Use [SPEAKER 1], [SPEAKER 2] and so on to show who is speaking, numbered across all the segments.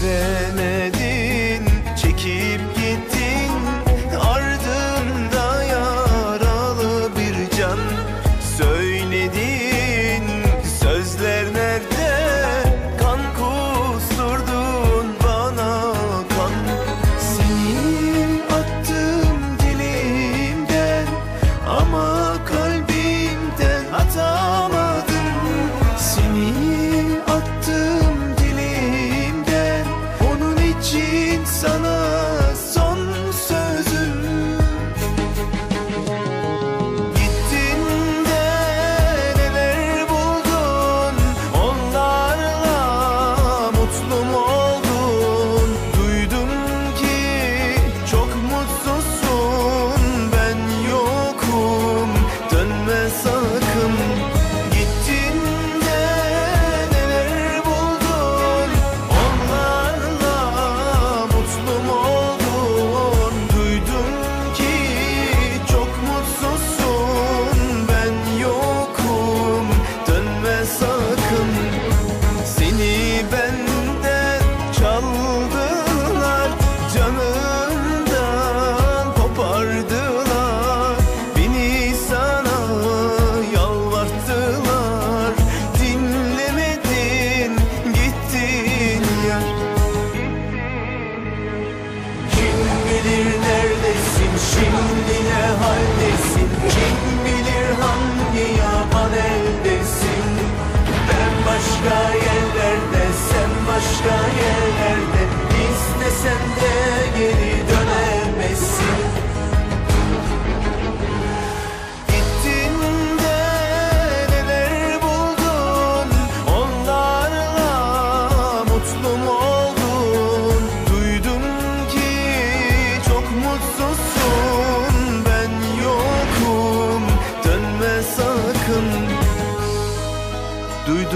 [SPEAKER 1] living edildi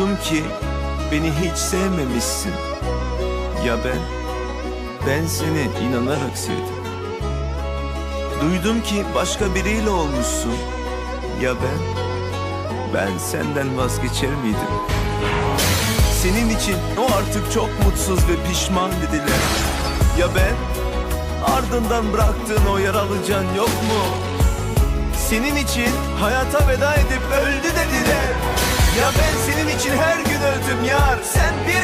[SPEAKER 1] Anladım ki beni hiç sevmemişsin. Ya ben? Ben seni inanarak sevdim. Duydum ki başka biriyle olmuşsun. Ya ben? Ben senden vazgeçer miydim? Senin için o artık çok mutsuz ve pişman dediler. Ya ben? Ardından bıraktığın o yaralı can yok mu? Senin için hayata veda edip öldü dediler. Ya ben? yar sen bir